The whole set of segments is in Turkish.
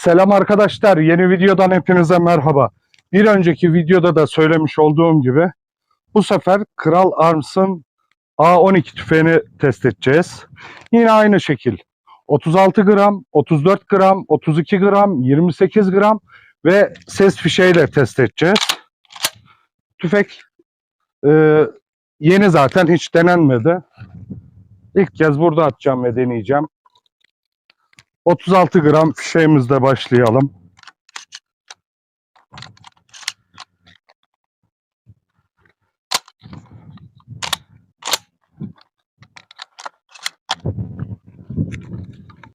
Selam arkadaşlar. Yeni videodan hepinize merhaba. Bir önceki videoda da söylemiş olduğum gibi bu sefer Kral Arms'ın A12 tüfeğini test edeceğiz. Yine aynı şekil. 36 gram, 34 gram, 32 gram, 28 gram ve ses fişeğiyle test edeceğiz. Tüfek e, yeni zaten hiç denenmedi. İlk kez burada atacağım ve deneyeceğim. 36 gram fişeğimizle başlayalım.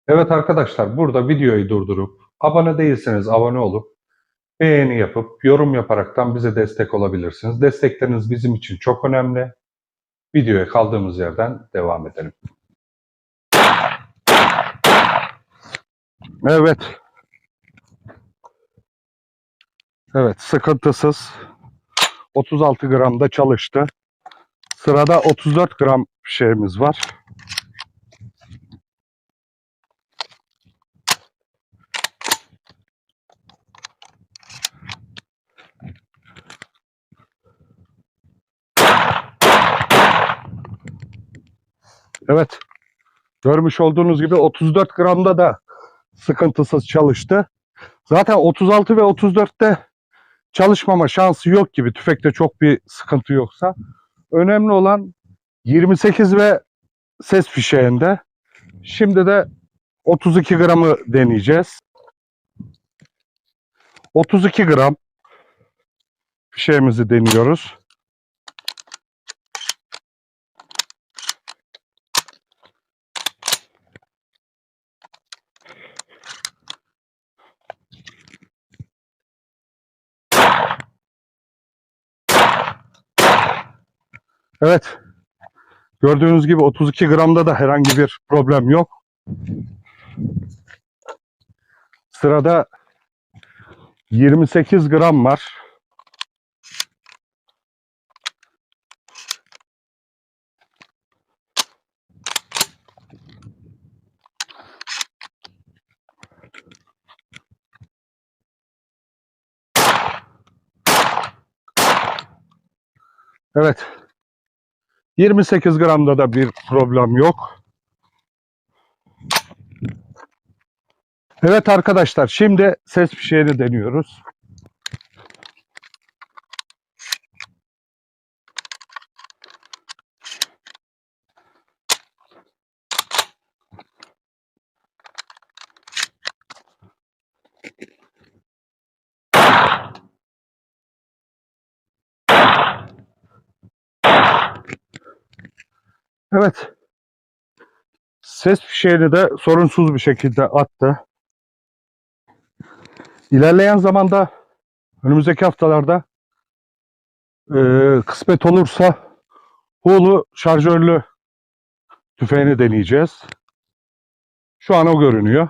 Evet arkadaşlar burada videoyu durdurup abone değilseniz abone olup beğeni yapıp yorum yaparaktan bize destek olabilirsiniz. Destekleriniz bizim için çok önemli. Videoya kaldığımız yerden devam edelim. Evet. Evet sıkıntısız 36 gramda çalıştı. Sırada 34 gram şeyimiz var. Evet. Görmüş olduğunuz gibi 34 gramda da sıkıntısız çalıştı. Zaten 36 ve 34'te çalışmama şansı yok gibi. Tüfekte çok bir sıkıntı yoksa. Önemli olan 28 ve ses fişeğinde. Şimdi de 32 gramı deneyeceğiz. 32 gram fişeğimizi deniyoruz. Evet. Gördüğünüz gibi 32 gramda da herhangi bir problem yok. Sırada 28 gram var. Evet. 28 gramda da bir problem yok. Evet arkadaşlar şimdi ses fişeğini deniyoruz. Evet. Ses fişeğini de sorunsuz bir şekilde attı. İlerleyen zamanda önümüzdeki haftalarda eee, kısmet olursa Hulu şarjörlü tüfeğini deneyeceğiz. Şu an o görünüyor.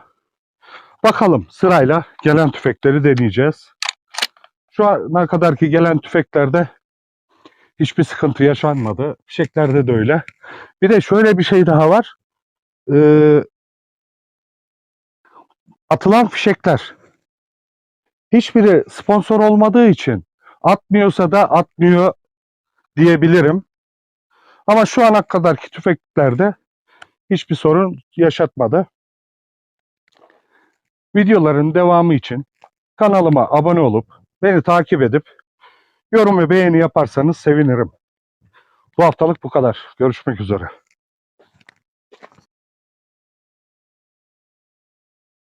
Bakalım sırayla gelen tüfekleri deneyeceğiz. Şu ana kadar ki gelen tüfeklerde hiçbir sıkıntı yaşanmadı. Fişeklerde de öyle. Bir de şöyle bir şey daha var. Ee, atılan fişekler hiçbiri sponsor olmadığı için atmıyorsa da atmıyor diyebilirim. Ama şu ana kadarki tüfeklerde hiçbir sorun yaşatmadı. Videoların devamı için kanalıma abone olup beni takip edip yorum ve beğeni yaparsanız sevinirim. Bu haftalık bu kadar. Görüşmek üzere.